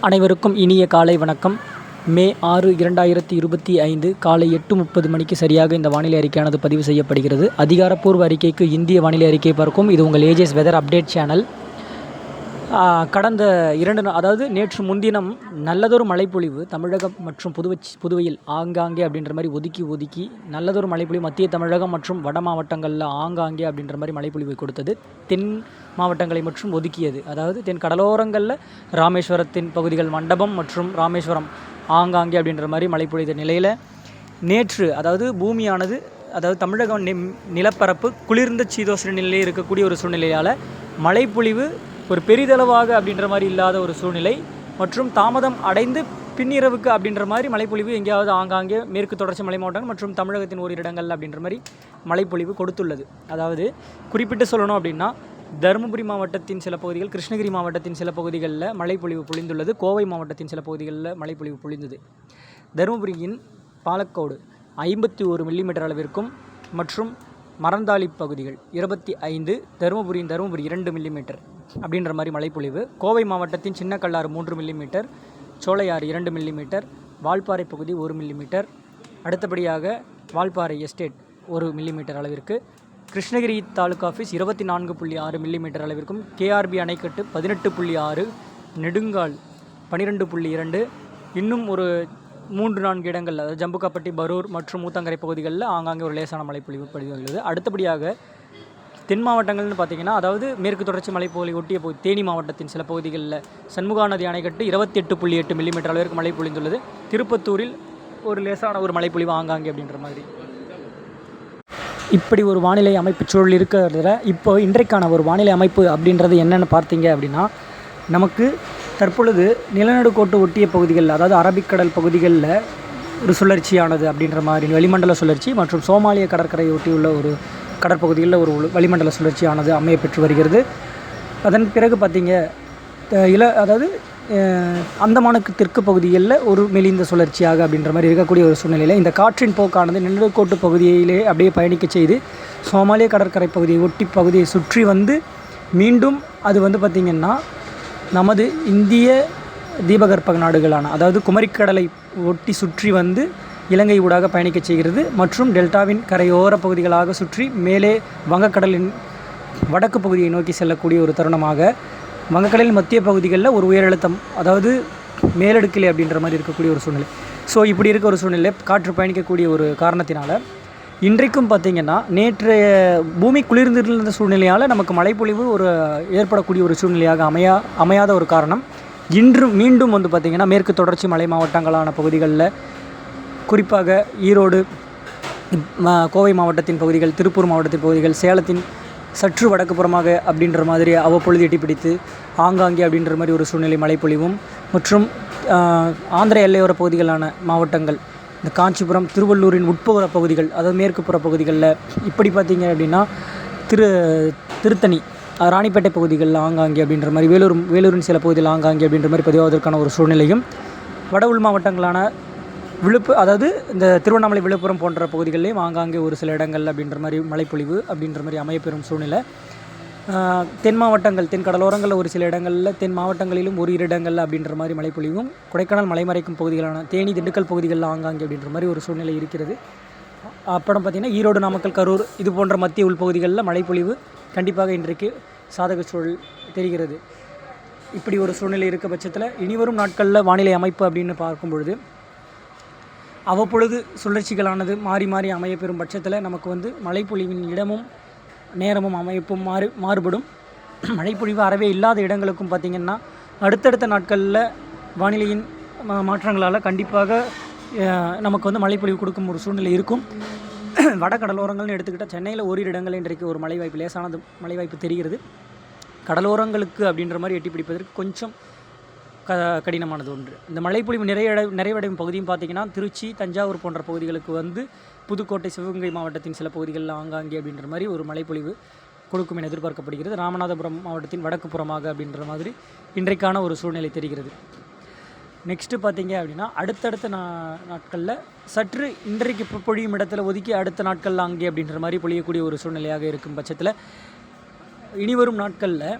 அனைவருக்கும் இனிய காலை வணக்கம். மே ஆறு இரண்டாயிரத்தி இருபத்தி ஐந்து காலை எட்டு முப்பது மணிக்கு சரியாக இந்த வானிலை அறிக்கையானது பதிவு செய்யப்படுகிறது. அதிகாரப்பூர்வ அறிக்கைக்கு இந்திய வானிலை அறிக்கை பார்க்கும். இது உங்கள் ஏஜேஸ் வெதர் அப்டேட் சேனல் கடந்த இரண்டு நாள் அதாவது நேற்று முன்தினம் நல்லதொரு மழைப்பொழிவு தமிழகம் மற்றும் புதுவை புதுவையில் ஆங்காங்கே அப்படின்ற மாதிரி ஒதுக்கி ஒதுக்கி நல்லதொரு மழைப்பொழிவு மத்திய தமிழகம் மற்றும் வட மாவட்டங்களில் ஆங்காங்கே அப்படின்ற மாதிரி மழைப்பொழிவை கொடுத்தது. தென் மாவட்டங்களை மற்றும் ஒதுக்கியது. அதாவது தென் கடலோரங்களில் ராமேஸ்வரத்தின் பகுதிகள் மண்டபம் மற்றும் ராமேஸ்வரம் ஆங்காங்கே அப்படின்ற மாதிரி மழை நிலையில் நேற்று அதாவது பூமியானது அதாவது தமிழகம் நிலப்பரப்பு குளிர்ந்த சீதோசன நிலையில் இருக்கக்கூடிய ஒரு சூழ்நிலையால் மழைப்பொழிவு ஒரு பெரிதளவாக அப்படின்ற மாதிரி இல்லாத ஒரு சூழ்நிலை மற்றும் தாமதம் அடைந்து பின்னிரவுக்கு அப்படின்ற மாதிரி மழைப்பொழிவு எங்கேயாவது ஆங்காங்கே மேற்கு தொடர்ச்சி மலை மாவட்டங்கள் மற்றும் தமிழகத்தின் ஒரு இடங்கள் அப்படின்ற மாதிரி மழைப்பொழிவு கொடுத்துள்ளது. அதாவது குறிப்பிட்டு சொல்லணும் அப்படின்னா தருமபுரி மாவட்டத்தின் சில பகுதிகள் கிருஷ்ணகிரி மாவட்டத்தின் சில பகுதிகளில் மழைப்பொழிவு பொழிந்துள்ளது. கோவை மாவட்டத்தின் சில பகுதிகளில் மழைப்பொழிவு பொழிந்தது. தருமபுரியின் பாலக்கோடு ஐம்பத்தி ஒரு மில்லிமீட்டர் அளவிற்கும் மற்றும் மரந்தாளி பகுதிகள் இருபத்தி ஐந்து தருமபுரியின் தருமபுரி இரண்டு மில்லிமீட்டர் அப்படின்ற மாதிரி மழைப்பொழிவு. கோவை மாவட்டத்தின் சின்ன கல்லாறு மூன்று மில்லிமீட்டர் சோலையாறு இரண்டு மில்லிமீட்டர் வால்பாறை பகுதி ஒரு மில்லிமீட்டர் அடுத்தபடியாக வால்பாறை எஸ்டேட் ஒரு மில்லிமீட்டர் அளவிற்கு கிருஷ்ணகிரி தாலுகா ஆஃபீஸ் இருபத்தி நான்கு புள்ளி ஆறு மில்லிமீட்டர் அளவிற்கும் கேஆர்பி அணைக்கட்டு பதினெட்டு புள்ளி ஆறு நெடுங்கால் பன்னிரெண்டு புள்ளி இரண்டு இன்னும் ஒரு மூன்று நான்கு இடங்கள் அதாவது ஜம்புக்காப்பட்டி பரூர் மற்றும் ஊத்தங்கரை பகுதிகளில் ஆங்காங்கே ஒரு லேசான மழைப்பொழிவு பதிவாகிறது அடுத்தபடியாக தென் மாவட்டங்கள்னு பார்த்தீங்கன்னா அதாவது மேற்கு தொடர்ச்சி மலைப்பகுதி ஒட்டிய பகுதி தேனி மாவட்டத்தின் சில பகுதிகளில் சண்முகா நதி அணைக்கட்டு இருபத்தி எட்டு புள்ளி எட்டு மில்லிமீட்டர் அளவிற்கு மழை பொழிந்துள்ளது. திருப்பத்தூரில் ஒரு லேசான ஒரு மழைப்பொழிவு ஆங்காங்கே அப்படின்ற மாதிரி. இப்படி ஒரு வானிலை அமைப்பு சூழல் இருக்கிறதுல இப்போ இன்றைக்கான ஒரு வானிலை அமைப்பு அப்படின்றது என்னென்னு பார்த்தீங்க அப்படின்னா நமக்கு தற்பொழுது நிலநடுக்கோட்டு ஒட்டிய பகுதிகளில் அதாவது அரபிக்கடல் பகுதிகளில் ஒரு சுழற்சியானது அப்படின்ற மாதிரி வளிமண்டல சுழற்சி மற்றும் சோமாலிய கடற்கரையை ஒட்டியுள்ள ஒரு கடற்பகுதிகளில் ஒரு வளிமண்டல சுழற்சியானது அமைய பெற்று வருகிறது. அதன் பிறகு பார்த்திங்க இல அதாவது அந்தமானுக்கு தெற்கு பகுதிகளில் ஒரு மெலிந்த சுழற்சியாக அப்படின்ற மாதிரி இருக்கக்கூடிய ஒரு சூழ்நிலையில் இந்த காற்றின் போக்கானது நிலநடுக்கோட்டு பகுதியிலே அப்படியே பயணிக்க செய்து சோமாலிய கடற்கரை பகுதியை ஒட்டி பகுதியை சுற்றி வந்து மீண்டும் அது வந்து பார்த்திங்கன்னா நமது இந்திய தீபகற்ப நாடுகளான அதாவது குமரிக்கடலை ஒட்டி சுற்றி வந்து இலங்கை ஊடாக பயணிக்க செய்கிறது மற்றும் டெல்டாவின் கரையோர பகுதிகளாக சுற்றி மேலே வங்கக்கடலின் வடக்கு பகுதியை நோக்கி செல்லக்கூடிய ஒரு தருணமாக வங்கக்கடலின் மத்திய பகுதிகளில் ஒரு உயரழுத்தம் அதாவது மேலடுக்கிலே அப்படின்ற மாதிரி இருக்கக்கூடிய ஒரு சூழ்நிலை. ஸோ இப்படி இருக்க ஒரு சூழ்நிலை காற்று பயணிக்கக்கூடிய ஒரு காரணத்தினால். இன்றைக்கும் பார்த்திங்கன்னா நேற்றைய பூமி குளிர்ந்திருந்த சூழ்நிலையால் நமக்கு மழைப்பொழிவு ஒரு ஏற்படக்கூடிய ஒரு சூழ்நிலையாக அமையா அமையாத ஒரு காரணம். இன்று மீண்டும் வந்து பார்த்திங்கன்னா மேற்கு தொடர்ச்சி மலை மாவட்டங்களான பகுதிகளில் குறிப்பாக ஈரோடு கோவை மாவட்டத்தின் பகுதிகள் திருப்பூர் மாவட்டத்தின் பகுதிகள் சேலத்தின் சற்று வடக்கு புறமாக அப்படின்ற மாதிரி அவ்வப்பொழுது எட்டி பிடித்து ஆங்காங்கே அப்படின்ற மாதிரி ஒரு சூழ்நிலை மழைப்பொழிவும் மற்றும் ஆந்திர எல்லையோர பகுதிகளான மாவட்டங்கள் இந்த காஞ்சிபுரம் திருவள்ளூரின் உட்புற பகுதிகள் அதாவது மேற்கு புற பகுதிகளில் இப்படி பார்த்தீங்க அப்படின்னா திரு திருத்தணி ராணிப்பேட்டை பகுதிகளில் ஆங்காங்கே அப்படின்ற மாதிரி வேலூர் வேலூரின் சில பகுதியில் ஆங்காங்கே அப்படின்ற மாதிரி பதிவாவதற்கான ஒரு சூழ்நிலையும் வட உள் மாவட்டங்களான விழுப்பு அதாவது இந்த திருவண்ணாமலை விழுப்புரம் போன்ற பகுதிகளிலேயும் ஆங்காங்கே ஒரு சில இடங்கள் அப்படின்ற மாதிரி மழைப்பொழிவு அப்படின்ற மாதிரி அமையப்பெறும் சூழ்நிலை. தென் மாவட்டங்கள் தென் கடலோரங்களில் ஒரு சில இடங்களில் தென் மாவட்டங்களிலும் ஒரு இரு இடங்களில் அப்படின்ற மாதிரி மழைப்பொழிவும் கொடைக்கானல் மலைமறைக்கும் பகுதிகளான தேனி திண்டுக்கல் பகுதிகளில் ஆங்காங்கே அப்படின்ற மாதிரி ஒரு சூழ்நிலை இருக்கிறது. அப்புறம் பார்த்திங்கன்னா ஈரோடு நாமக்கல் கரூர் இது போன்ற மத்திய உள்பகுதிகளில் மழைப்பொழிவு கண்டிப்பாக இன்றைக்கு சாதக சூழல் தெரிகிறது. இப்படி ஒரு சூழ்நிலை இருக்க பட்சத்தில் இனிவரும் நாட்களில் வானிலை அமைப்பு அப்படின்னு பார்க்கும் பொழுது அவ்வப்பொழுது சுழற்சிகளானது மாறி மாறி அமையப்பெறும் பட்சத்தில் நமக்கு வந்து மழைப்பொழிவின் இடமும் நேரமும் அமைப்பும் மாறு மாறுபடும். மழைப்பொழிவு அறவே இல்லாத இடங்களுக்கும் பார்த்திங்கன்னா அடுத்தடுத்த நாட்களில் வானிலையின் மாற்றங்களால் கண்டிப்பாக நமக்கு வந்து மழைப்பொழிவு கொடுக்கும் ஒரு சூழ்நிலை இருக்கும். வட கடலோரங்கள்னு எடுத்துக்கிட்டால் சென்னையில் ஓரிரு இடங்கள் இன்றைக்கு ஒரு மழை வாய்ப்பு லேசானது மழை வாய்ப்பு தெரிகிறது. கடலோரங்களுக்கு அப்படின்ற மாதிரி எட்டி பிடிப்பதற்கு கொஞ்சம் க கடினமானது ஒன்று. இந்த மழைப்பொழிவு நிறைவடை நிறைவடையும் பகுதியும் பார்த்திங்கன்னா திருச்சி தஞ்சாவூர் போன்ற பகுதிகளுக்கு வந்து புதுக்கோட்டை சிவகங்கை மாவட்டத்தின் சில பகுதிகளில் ஆங்காங்கே அப்படின்ற மாதிரி ஒரு மழைப்பொழிவு கொடுக்கும் என எதிர்பார்க்கப்படுகிறது. ராமநாதபுரம் மாவட்டத்தின் வடக்கு புறமாக அப்படின்ற மாதிரி இன்றைக்கான ஒரு சூழ்நிலை தெரிகிறது. நெக்ஸ்ட்டு பார்த்தீங்க அப்படின்னா அடுத்தடுத்த நா நாட்களில் சற்று இன்றைக்கு இப்போ பொழியும் இடத்துல ஒதுக்கி அடுத்த நாட்களில் அங்கே அப்படின்ற மாதிரி பொழியக்கூடிய ஒரு சூழ்நிலையாக இருக்கும் பட்சத்தில் இனிவரும் நாட்களில்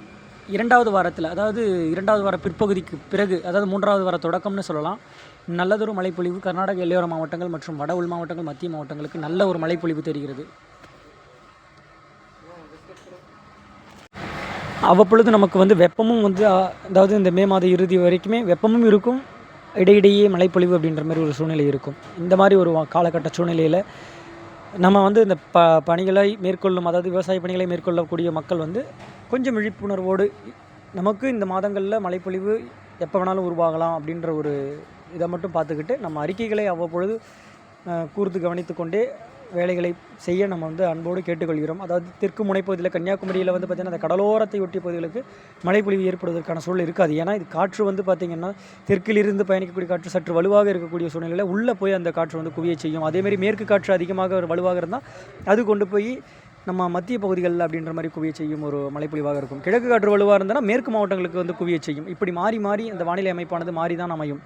இரண்டாவது வாரத்தில் அதாவது இரண்டாவது வார பிற்பகுதிக்கு பிறகு அதாவது மூன்றாவது வார தொடக்கம்னு சொல்லலாம் நல்லதொரு மழைப்பொழிவு கர்நாடக எல்லையோர மாவட்டங்கள் மற்றும் வட உள் மாவட்டங்கள் மத்திய மாவட்டங்களுக்கு நல்ல ஒரு மழைப்பொழிவு தெரிகிறது. அவ்வப்பொழுது நமக்கு வந்து வெப்பமும் வந்து அதாவது இந்த மே மாத இறுதி வரைக்குமே வெப்பமும் இருக்கும் இடையிடையே மழைப்பொழிவு அப்படின்ற மாதிரி ஒரு சூழ்நிலை இருக்கும். இந்த மாதிரி ஒரு காலகட்ட சூழ்நிலையில் நம்ம வந்து இந்த ப பணிகளை மேற்கொள்ளும் அதாவது விவசாய பணிகளை மேற்கொள்ளக்கூடிய மக்கள் வந்து கொஞ்சம் விழிப்புணர்வோடு நமக்கு இந்த மாதங்களில் மழைப்பொழிவு எப்போ வேணாலும் உருவாகலாம் அப்படின்ற ஒரு இதை மட்டும் பார்த்துக்கிட்டு நம்ம அறிக்கைகளை அவ்வப்பொழுது கூர்ந்து கவனித்து கொண்டே வேலைகளை செய்ய நம்ம வந்து அன்போடு கேட்டுக்கொள்கிறோம். அதாவது தெற்கு முனைப்பகுதியில் கன்னியாகுமரியில் வந்து பார்த்திங்கன்னா அந்த கடலோரத்தை ஒட்டிய பகுதிகளுக்கு மழைப்பொழிவு ஏற்படுவதற்கான சூழல் இருக்காது. ஏன்னா இது காற்று வந்து பார்த்திங்கன்னா தெற்கிலிருந்து பயணிக்கக்கூடிய காற்று சற்று வலுவாக இருக்கக்கூடிய சூழ்நிலையில் உள்ளே போய் அந்த காற்று வந்து குவிய செய்யும். அதேமாரி மேற்கு காற்று அதிகமாக ஒரு வலுவாக இருந்தால் அது கொண்டு போய் நம்ம மத்திய பகுதிகள் அப்படின்ற மாதிரி குவிய செய்யும் ஒரு மழைப்பொழிவாக இருக்கும். கிழக்கு காற்று வலுவாக இருந்தனா மேற்கு மாவட்டங்களுக்கு வந்து குவிய செய்யும். இப்படி மாறி மாறி அந்த வானிலை அமைப்பானது மாறி தான் அமையும்.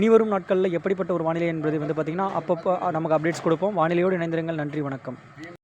இனி வரும் நாட்களில் எப்படிப்பட்ட ஒரு வானிலை என்பது வந்து பார்த்திங்கன்னா அப்பப்போ நமக்கு அப்டேட்ஸ் கொடுப்போம். வானிலையோடு இணைந்திருங்கள். நன்றி வணக்கம்.